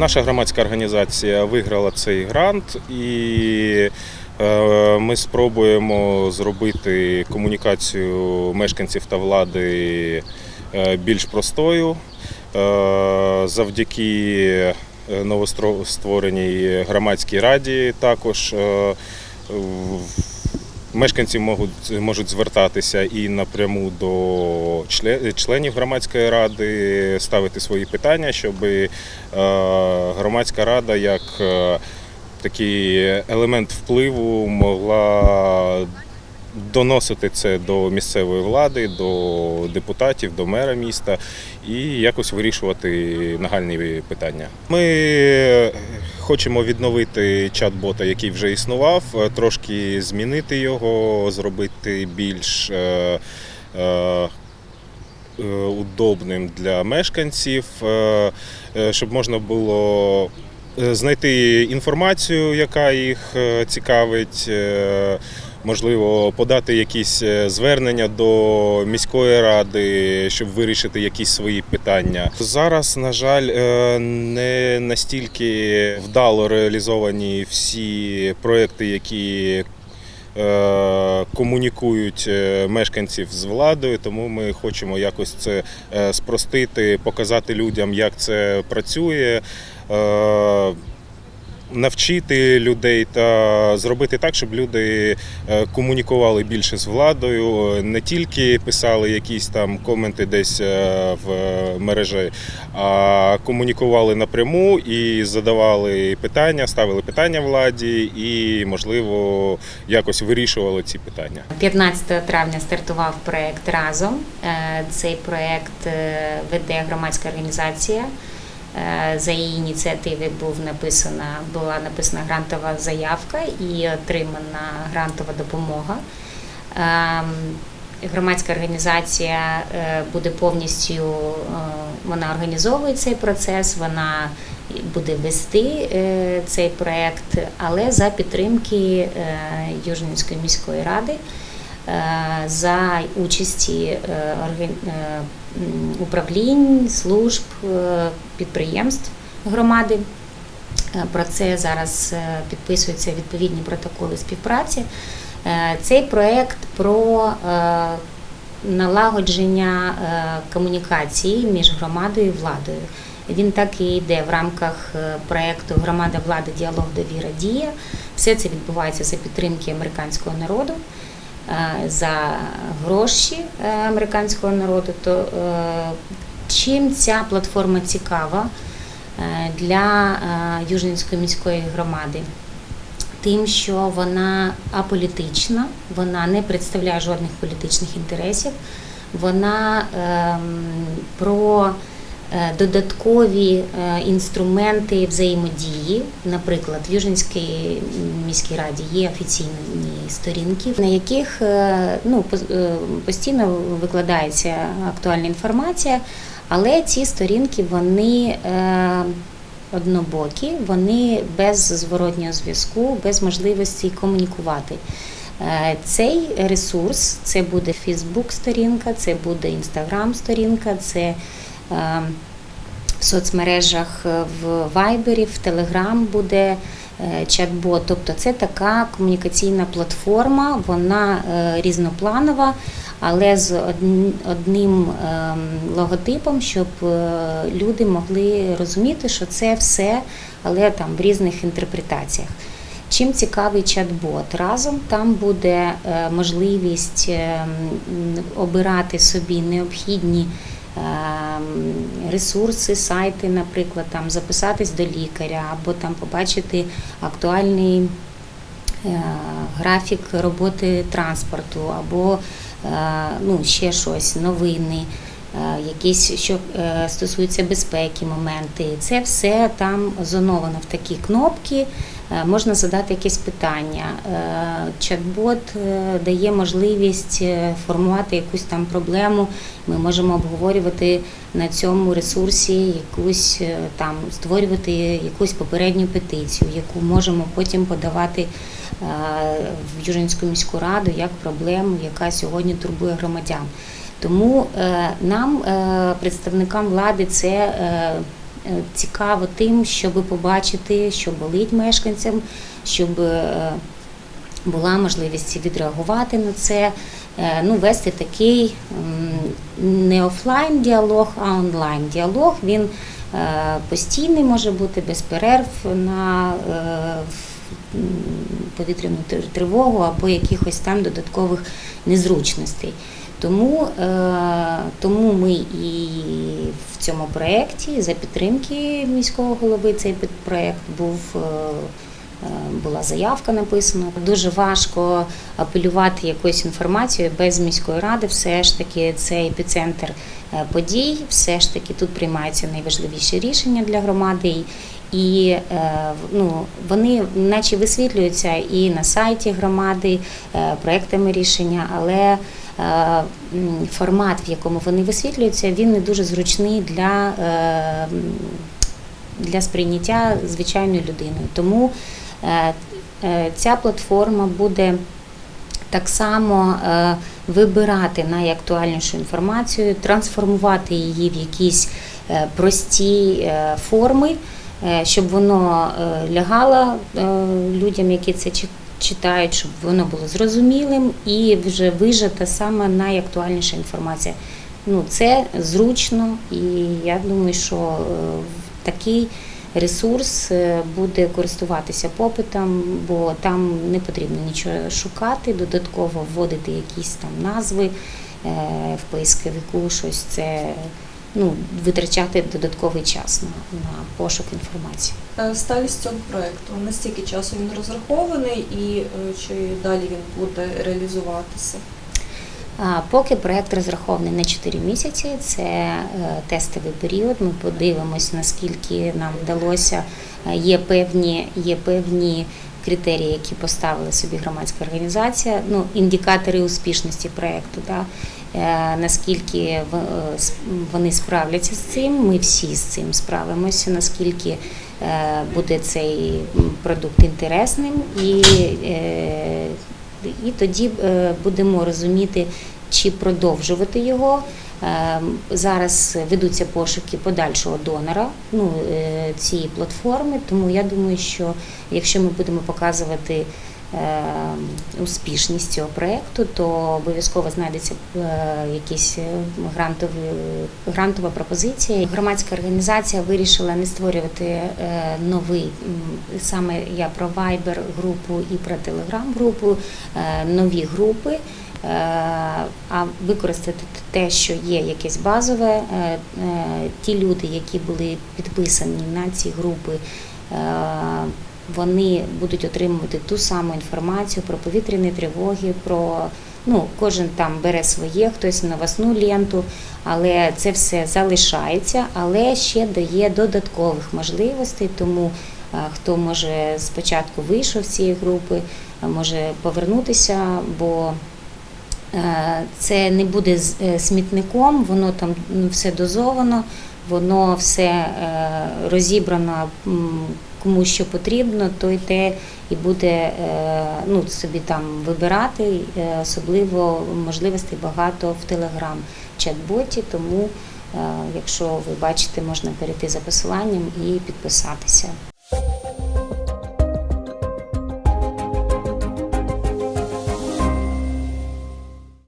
Наша громадська організація виграла цей грант і е, ми спробуємо зробити комунікацію мешканців та влади е, більш простою. Е, Завдяки новоствореній громадській раді також Мешканці можуть, можуть звертатися і напряму до членів громадської ради, ставити свої питання, щоб е, громадська рада як е, такий елемент впливу могла доносити це до місцевої влади, до депутатів, до мера міста і якось вирішувати нагальні питання. Ми хочемо відновити чат-бота, який вже існував, е, трошки змінити його, зробити більш е, е, удобним для мешканців, щоб можна було знайти інформацію, яка їх цікавить. Можливо, подати якісь е, звернення до міської ради, щоб вирішити якісь свої питання. Зараз, на жаль, е, не настільки вдало реалізовані всі проекти, які е, комунікують мешканців з владою, тому ми хочемо якось це спростити, показати людям, як це працює. Е, Навчити людей та зробити так, щоб люди е, комунікували більше з владою, е, не тільки писали якісь там коменти десь е, в мережі, а комунікували напряму і задавали питання, ставили питання владі і, можливо, якось вирішували ці питання. 15 травня стартував проект разом. Е, Цей проект е, веде громадська організація. Е, За її ініціативи був написана була написана грантова заявка і отримана грантова допомога. Ем, Громадська організація е, буде повністю е, вона організовує цей процес, вона буде вести цей проект, але за підтримки Южненської міської ради за участі управлінь, служб, е, підприємств громади. Е, Про це зараз е, підписуються відповідні протоколи співпраці. Цей проект про налагодження комунікації між громадою і владою. Він так і йде в рамках проекту Громада влади діалог довіра дія. Все це відбувається за підтримки американського народу. Е, За гроші е, американського народу, то е, чим ця платформа цікава для Южненської міської громади? Тим, що вона аполітична, вона не представляє жодних політичних інтересів, вона ем, про додаткові е, інструменти взаємодії. Наприклад, в Южненській міській раді є офіційні сторінки, на яких е, ну, е, постійно викладається актуальна інформація, але ці сторінки вони. е, однобокі, вони без зворотнього зв'язку, без можливості комунікувати. Е, Цей ресурс це буде Фейсбук-сторінка, це буде Інстаграм-сторінка, це е, в соцмережах е, в Вайбері, в Телеграм буде е, чат-бот. Тобто це така комунікаційна платформа, вона е, різнопланова, але з одним ем, логотипом, щоб е, люди могли розуміти, що це все, але там в різних інтерпретаціях. Чим цікавий чат-бот? Разом там буде е, можливість е, обирати собі необхідні ем, ресурси, сайти, наприклад, там записатись до лікаря або там побачити актуальний е, графік роботи транспорту, або е, ну, ще щось, новини, е, якісь, що стосуються безпеки, моменти. Це все там зоновано в такі кнопки. Е, Можна задати якесь питання. Е, Чат-бот е, дає можливість формувати якусь там проблему. Ми можемо обговорювати на цьому ресурсі якусь там створювати якусь попередню петицію, яку можемо потім подавати в Южинську міську раду як проблему, яка сьогодні турбує громадян. Тому нам, представникам влади, це цікаво тим, щоб побачити, що болить мешканцям, щоб е, була можливість відреагувати на це, е, ну, вести такий не офлайн діалог, а онлайн діалог. Він е, постійний може бути без перерв на е, повітряну тривогу або якихось там додаткових незручностей. Тому, е, тому ми і в цьому проєкті за підтримки міського голови цей проєкт був. е, е, Була заявка написана. Дуже важко апелювати якоюсь інформацією без міської ради. Все ж таки це епіцентр подій, все ж таки тут приймаються найважливіші рішення для громади. І ну, вони наче висвітлюються і на сайті громади проектами рішення, але формат, в якому вони висвітлюються, він не дуже зручний для, е, для сприйняття звичайною людиною. Тому е, е, ця платформа буде так само е, вибирати найактуальнішу інформацію, трансформувати її в якісь е, прості е, форми, е, щоб воно е, лягало е, людям, які це читають, щоб воно було зрозумілим і вже вижата саме найактуальніша інформація. Ну, це зручно, і я думаю, що е, такий ресурс е, буде користуватися попитом, бо там не потрібно нічого шукати, додатково вводити якісь там назви е, в поисковику, щось це ну, витрачати додатковий час на, на пошук інформації. Е, Сталість цього проекту настільки часу він розрахований і е, чи далі він буде реалізуватися? Поки проект розрахований на 4 місяці, це е, тестовий період. Ми подивимось, наскільки нам вдалося. Є певні, є певні критерії, які поставила собі громадська організація, ну, індикатори успішності проекту. Да? Е, Наскільки е, вони справляться з цим, ми всі з цим справимося, наскільки е, буде цей продукт інтересним і і тоді будемо розуміти, чи продовжувати його. Зараз ведуться пошуки подальшого донора ну, цієї платформи, тому я думаю, що якщо ми будемо показувати успішність цього проєкту, то обов'язково знайдеться е, якісь е, грантові, грантова пропозиція. Громадська організація вирішила не створювати е, новий, саме я про Viber групу і про Telegram групу, нові групи. А використати те, що є якесь базове, ті люди, які були підписані на ці групи, вони будуть отримувати ту саму інформацію про повітряні тривоги, про ну, кожен там бере своє, хтось новосну ленту, але це все залишається, але ще дає додаткових можливостей. Тому е, хто може спочатку вийшов з цієї групи, е, може повернутися, бо Е, Це не буде смітником, воно там ну, все дозовано, воно все е, розібрано кому що потрібно, то й те і буде е, ну, собі там вибирати. Е, Особливо можливостей багато в Телеграм чат-боті, тому якщо ви бачите, можна перейти за посиланням і підписатися.